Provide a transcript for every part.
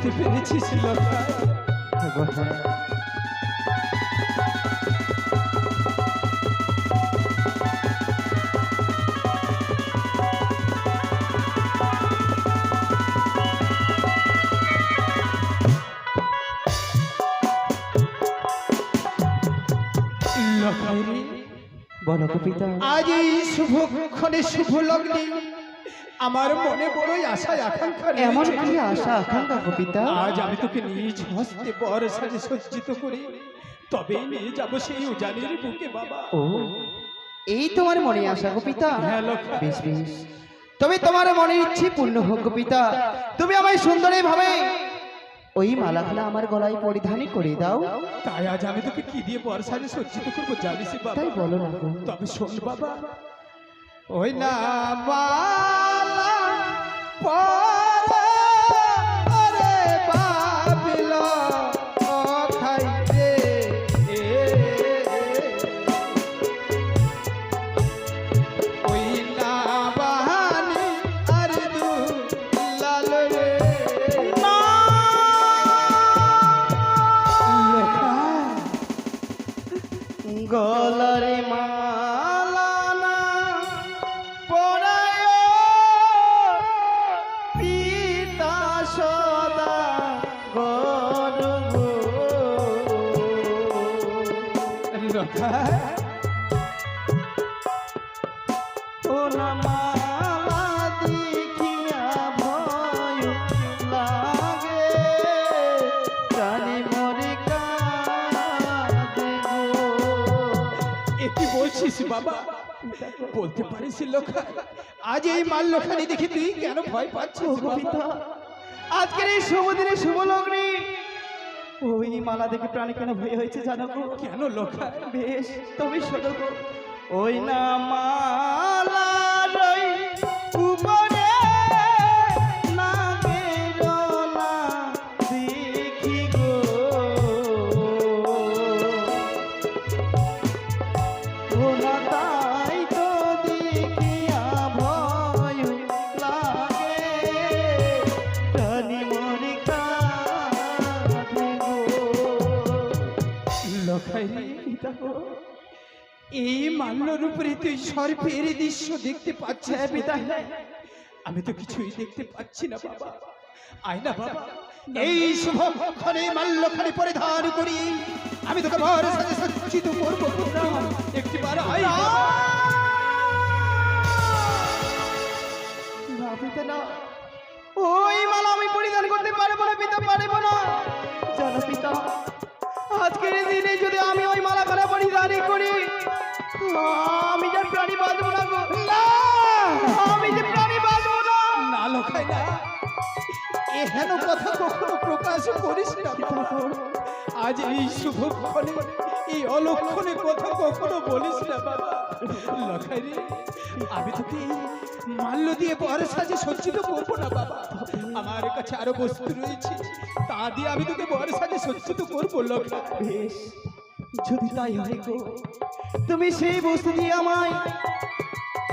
বুঝতে গো পিতা আজ এই শুভক্ষণে শুভ লগ্নে আমার মনে বড়ই আশা আকাঙ্ক্ষা এমন। কি আশা আকাঙ্ক্ষা পিতা আজ আমি তোকে নিজ হস্তে বর সাজে সজ্জিত করে। তবে নিয়ে যাব সেই উজানির বুকে বাবা। ও এই তোমার মনে আশা পিতা হ্যাঁ। বেশ বেশ। তবে তোমার মনে ইচ্ছে পূর্ণ হোক পিতা তুমি আমায় সুন্দরী ভাবে ওই মালাখানা আমার গলায় পরিধানই করে দাও। তাই আজ আমি তোকে কি দিয়ে বর সাজে সজ্জিত করব জানিস বাবা। তাই বলো না তবে শোন বাবা ওই না পরে এ কি বলছিস বাবা? বলতে পারিস লোখা আজ এই মাল লোখানি দেখে তুই কেন ভয় পাচ্ছিস বাবা? আজকের এই শুভ দিনে শুভ লগ্নে ওই মালা দেখে প্রাণী কেন ভয় হয়েছে জানো গো? কেন লোকা? বেশ তবে শোনো গো। ওই না মালা এই মাল্যর উপরে তুই সর্পের দৃশ্য দেখতে হ্যাঁ আমি তো কিছুই দেখতে পাচ্ছি না বাবা। আয় না বাবা। এই শুভক্ষণে মাল্যখানি করি। আমি তোকে বর সাথে করব একটিবার আয় বাবা। না। ওই মালা আমি পরিধান করতে পারব না, পিতা পারব না। আজকের দিনে যদি আমি ওই আমি যে প্রাণী বাঁচবো না গো। আমি যে প্রাণী বাঁচবো না। না না। এহেন কথা কখনো প্রকাশ করিস না আজ এই শুভক্ষণে এই অলক্ষণে কথা কখনো বলিস না বাবা। লখাই রে আমি তোকে মাল্য দিয়ে বর সাজে সজ্জিত করব না বাবা। আমার কাছে আরও বস্তু রয়েছে তা দিয়ে আমি তোকে বর সাজে সজ্জিত করব লখাই বেশ যদি তাই হয় গো তুমি সেই বস্তু দিয়ে আমায়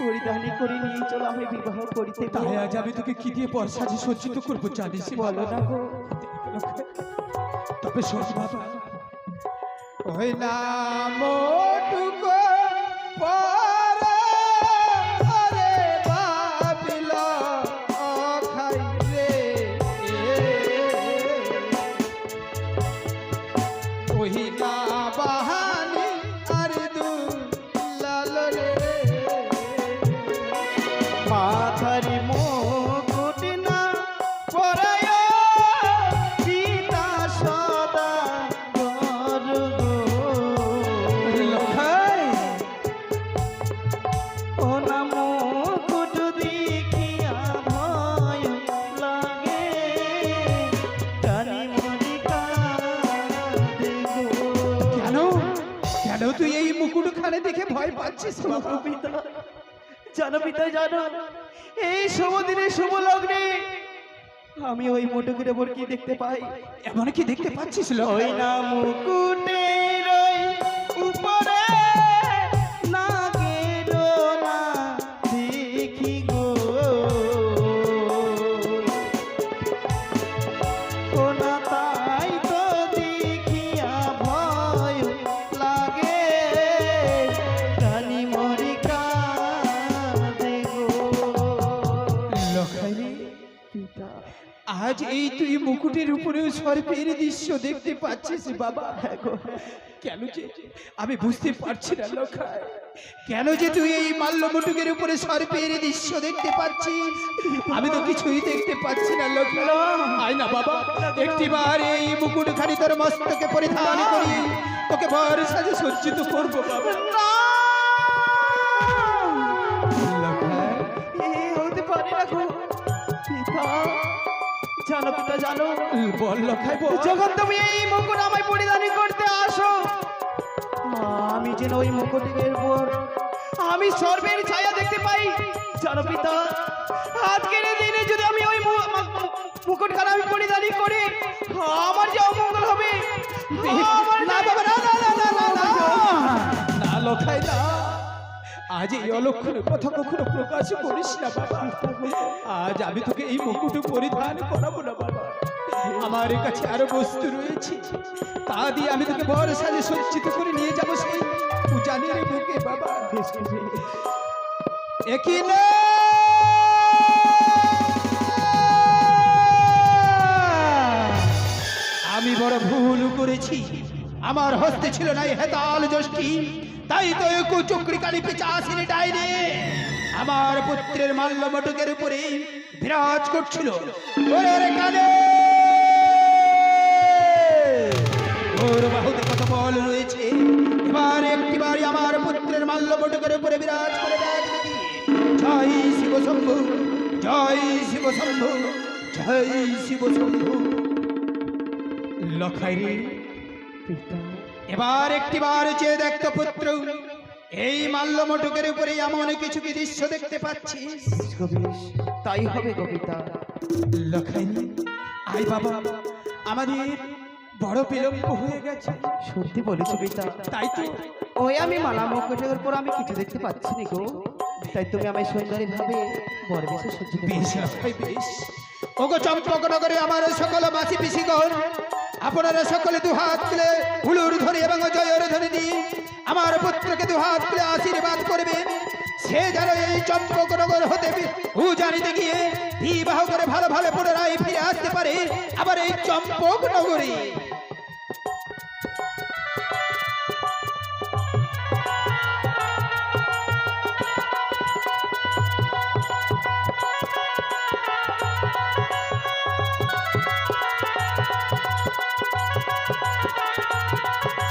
পরিধানি করে নিয়ে চলো আমি বিবাহ করিতে তাহলে পারি আজ আমি তোকে কি দিয়ে বর যে সজ্জিত করব জানিস? বলো না গো। তবে শোন বাবা। ওই না জানো পিতা এই লগ্নে আমি ওই মোটকের ওপর কি দেখতে পাই? এমন কি দেখতে পাচ্ছিস? লখাই না মুকুটের আজ এই তুই মুকুটের উপরে সর্পের দৃশ্য দেখতে পাচ্ছিস বাবা। কেন যে? আমি বুঝতে পারছি না লখায়। কেন যে তুই এই মাল্য মুটুকের উপরে সর্পের দৃশ্য দেখতে পাচ্ছিস? আমি তো কিছুই দেখতে পাচ্ছি না লখায়। আয় না বাবা। একটিবার এই মুকুট খানি তোর মস্তকে পরিধান করি। তোকে বর সাজে সজ্জিত করব বাবা। হতে জানো পিতা জানো? যখন তুমি এই মুকুট আমায় পরিধান করতে আসো আমি যেন ওই মুকুটের উপর আমি সর্বের ছায়া দেখতে পাই। জানো পিতা আজকের দিনে যদি আমি ওই মু- মু- মুকুট খানা আমি পরিধান করি আমার যে অমঙ্গল হবে আজ এই অলক্ষণের কথা কখনো প্রকাশ করিস না বাবা। আজ আমি তোকে এই মুকুট পরিধান করাবো না বাবা। আমার কাছে আরও বস্তু রয়েছে। তা দিয়ে আমি তোকে বর সাজে সজ্জিত করে নিয়ে যাব সেই বুকে বাবা। একই না! আমি বড় ভুল করেছি। আমার হস্তে ছিল না এই হেতাল যষ্টি তাই তো এই কুচুকরি কালী পিচাসিনী ডাইনে। আমার পুত্রের মাল্য মটকের উপরে বিরাজ করছিল। ওরে রে কানে! ওর বাহুতে কত বল রয়েছে। এবার একটিবারই আমার পুত্রের মাল্য মটকের উপরে বিরাজ করে দেখ জয় শিব শম্ভু, জয় শিব শম্ভু, জয় শিব শম্ভু। লখাই পিতা। এবার একটিবার চেয়ে দেখতো পুত্র এই মাল্য মটকের উপরে এমন কিছু কি দৃশ্য দেখতে পাচ্ছি তাই হবে কবিতা। পিতা লখাই আই বাবা আমাদের বড় বিলম্ব হয়ে গেছে। সত্যি বলেছ কবিতা। তাই তো। ওই আমি মালা মুকুটের উপর আমি কিছু দেখতে পাচ্ছি না গো। তাই তুমি আমায় সুন্দরী ভাবে বর বেশে সজ্জিত বেশ বেশ। ওগো চম্পক নগরে আমার সকল মাসি পিসিগণ আপনারা সকলে দু হাত তুলে হুলুর ধরে এবং জয়ের ধরে দিয়ে আমার পুত্রকে দু হাত তুলে আশীর্বাদ করবেন সে যেন এই চম্পক নগর হতে জানিতে গিয়ে বিবাহ করে ভালো ভালো পুনরায় ফিরে আসতে পারে আবার এই চম্পক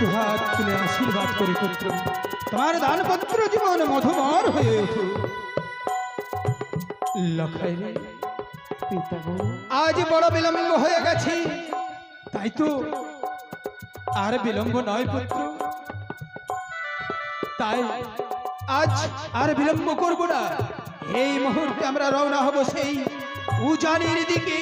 নগরে দু হাত তুলে আশীর্বাদ করি পুত্র। তোমার দানপত্র জীবন মধুমর হয়ে উঠুক লখাই আজ বড় বিলম্ব হয়ে গেছে। তাই তো আর বিলম্ব নয় পুত্র। তাই আজ আর বিলম্ব করব না। এই মুহূর্তে আমরা রওনা হব সেই উজানির দিকে।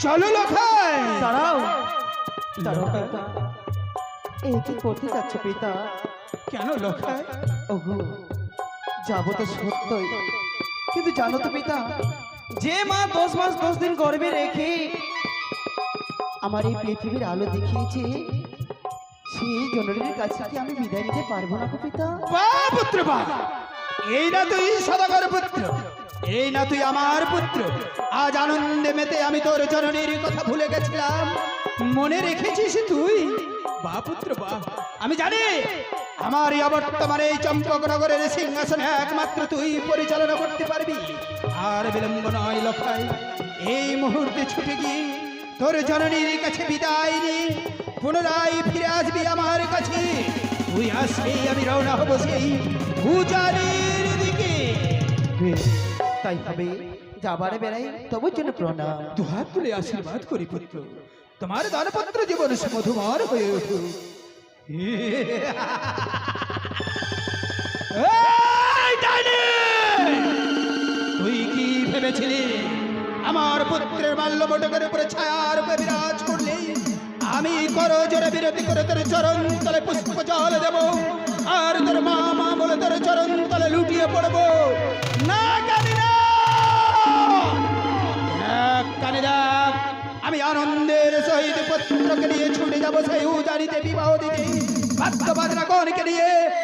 চলো লখাই। দাঁড়াও। দাঁড়াও এ কি করতে যাচ্ছ পিতা? কেন লখাই ওগো যাব তো সত্যই। কিন্তু জানো তো পিতা যে মা দশ মাস দশ দিন গর্ভে রেখে আমার এই পৃথিবীর আলো দেখিয়েছে সেই জননীর কাছে কি আমি বিদায় নিতে পারব না পিতা? বা পুত্র বা! এই না তুই সদাগর পুত্র এই না তুই আমার পুত্র। আজ আনন্দে মেতে আমি তোর জননীর কথা ভুলে গেছিলাম। মনে রেখেছিস তুই? বা পুত্র বা। আমি জানি আমার এই অবর্তমানে এই চম্পকনগরের সিংহাসনে একমাত্র তুই পরিচালনা করতে পারবি। আর বিলম্ব নয় লক্ষাই এই মুহূর্তে ছুটে গিয়ে তোর জননীর কাছে বিদায় নিয়ে পুনরায় ফিরে আসবি আমার কাছে। তুই আসলেই আমি রওনা হব সেই পূজারির দিকে। তাই হবে। যাবার বেড়াই তবু জন্য প্রণাম। দুহাত তুলে আশীর্বাদ করি পুত্র। তোমার দানপত্র জীবন সে মধুমর হয়ে উঠুক তুই কি ভেবেছিলি? আমার পুত্রের মাল্য বটকের উপরে ছায়ার উপরে বিরাজ করলে? আমি কর জোরে বিরতি করে তোর চরণ তলে পুষ্প জল দেব, আর তোর মা মা বলে তোর চরণ তলে লুটিয়ে পড়ব। সেই উজানিতে বিবাহ বাদ্য বাজনা গণকে নিয়ে তুই আরাম